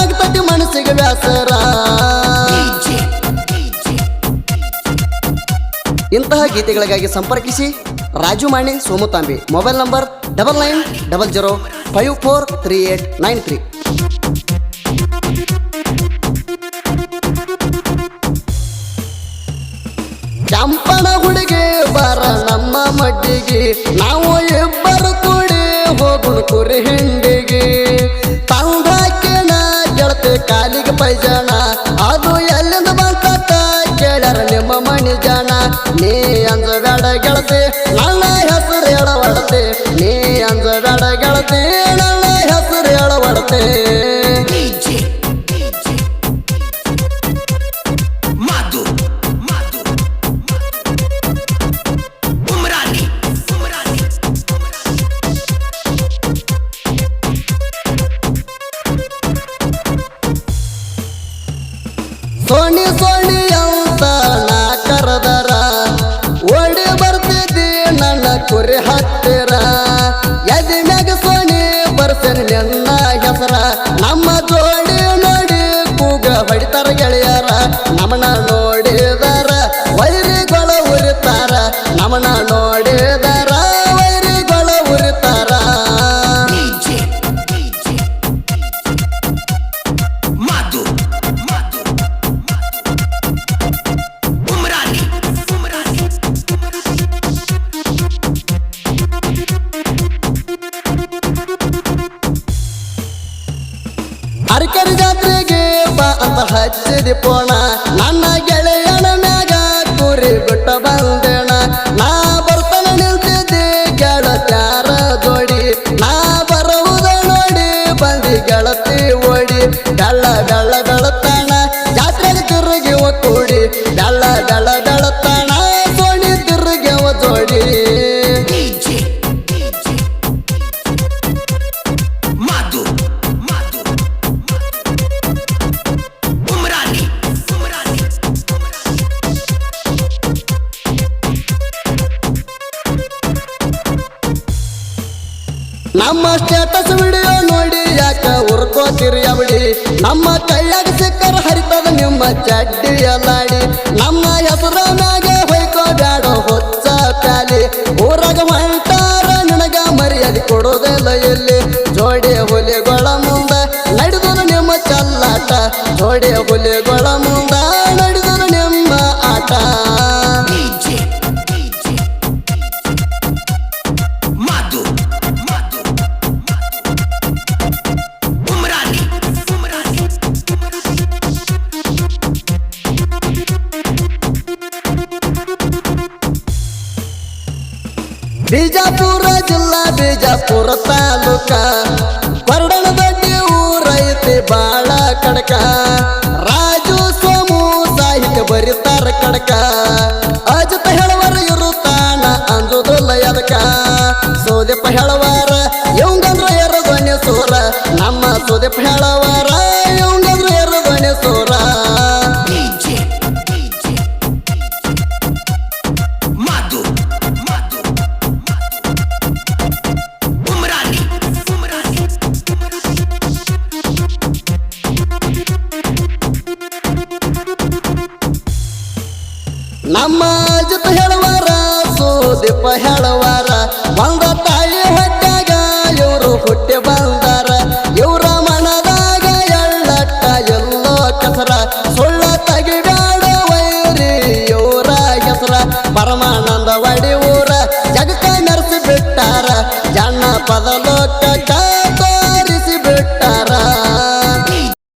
ಆಗ್ತತಿ ಮನಸ್ಸಿಗೆ ಇಂತಹ ಗೀತೆಗಳಿಗಾಗಿ ಸಂಪರ್ಕಿಸಿ Raju Mani Somutambi, mobile number double nine double zero five four three eight nine three. ಚಂಪನ ಹುಡುಗಿ ಬರ ನಮ್ಮ ಮಡ್ಡಿಗೆ, ನಾವು ಇಬ್ಬರು ಕೂಡಿ ಹೋಗುಣ ಕುರಿ ಹಿಂಡಿಗೆ ನೀ ಅಂಜಬೇಡ ಗೆಳತಿ ನನ್ನ ಹೆಸರು ಹೇಳಬಡತೆ ನೀ ಅಂಜಬೇಡ ಗೆಳತಿ ನನ್ನ ಹೆಸರು ಹೇಳಬಡತೆ ಹತ್ತಿರ. ಎದಿ ಮ್ಯಾಗ ಸೋನಿ ಬರ್ಸೇನೆ ಹೆಸರ. ನಮ್ಮ ಜೋಡಿ ನೋಡಿ ಕೂಗ ಹೊಡಿತಾರ ಗೆಳೆಯರ. ನಮನ ನೋಡಿದರ, ವೈರಿಗಳ ಉರಿತಾರ. ನಮನ ನೋಡಿದರ ಅರಕೆರೆ ಜಾತ್ರೆಗೆ ಬಾ ಅಂತ ಹಚ್ಚಿದಿ ಪೋಣ. ನನ್ನ ಗೆಳೆಯನ ಮ್ಯಾಗ ಕುರಿ ಬಿಟ್ಟ ಬಂದೇಣ ನಮ್ಮ ಸ್ಟೇಟಸ್ ವಿಡಿಯೋ ನೋಡಿ ಯಾಕ ಉರ್ಕೋತಿರಿ ಅವಳಿ? ನಮ್ಮ ಕೈಯಾಗ ಸಿಕ್ಕರ ಹರಿತದ ನಿಮ್ಮ ಚಡ್ಡಿ ಎಲ್ಲಾಡಿ ನಮ್ಮ ಹೆಸರ ಮ್ಯಾಗೆ ಹೊಯ್ಕೋ ಬ್ಯಾಡ ಹೊಚ್ಚ ಪ್ಯಾಲಿ. ಊರಾಗ ಹೊಂಟಾರ ನಿನಗ ಮರ್ಯಾದೆ ಕೊಡೋದಿಲ್ಲ ಎಲ್ಲಿ ಜೋಡಿ ಹುಲಿಗಳ ಮುಂದೆ ನಡೆದನು ನಿಮ್ಮ ಚಲ್ಲಾಟ. ಜೋಡಿ ಹುಲಿಗಳ ಮುಂದ ಬಿಜಾಪುರ ಜಿಲ್ಲಾ, ಬಿಜಾಪುರ ತಾಲೂಕ. ಬರ್ಡಣದಡ್ಡಿ ಊರೈತಿ ಬಾಳ ಕಡಕ. ರಾಜು ಸೋಮು ಸಾಹಿತ್ಯ ಬರಿತಾರ ಕಡಕ. ಅಜಿತ ಹೇಳುವರ ಇರುತ್ತಾನ ಅಂಜುದಿಲ್ಲ ಎದಕ ಸೋದೆಪ್ಪ ಹೇಳುವಾರ ಇವಂಗಂದ್ರ ಎರಗೊನೆ ಸೂರ. ನಮ್ಮ ಸೋದೆಪ್ಪ ಹೇಳುವಾರ. ನಮ್ಮ ಜೊತೆ ಹೇಳುವಾರ, ಸೋದೆಪ್ಪ ಹೇಳುವಾರ, ಬಂದ ತಾಯಿ ಹೊಟ್ಟಾಗ ಇವರು ಹುಟ್ಟಿ ಬಂದಾರ. ಇವರ ಮನದಾಗ ಎಳ್ಳಟ್ಟ ಎಲ್ಲೋ ಕಸರ. ಸುಳ್ಳ ತಗಿಬೇಡ ವೈರಿ ಇವರ ಹೆಸರ ಪರಮಾನಂದ ವಡಿ ಊರ, ಜಗಕ್ಕ ಮೆರೆಸಿ ಬಿಟ್ಟಾರ. ಜನ ಪದ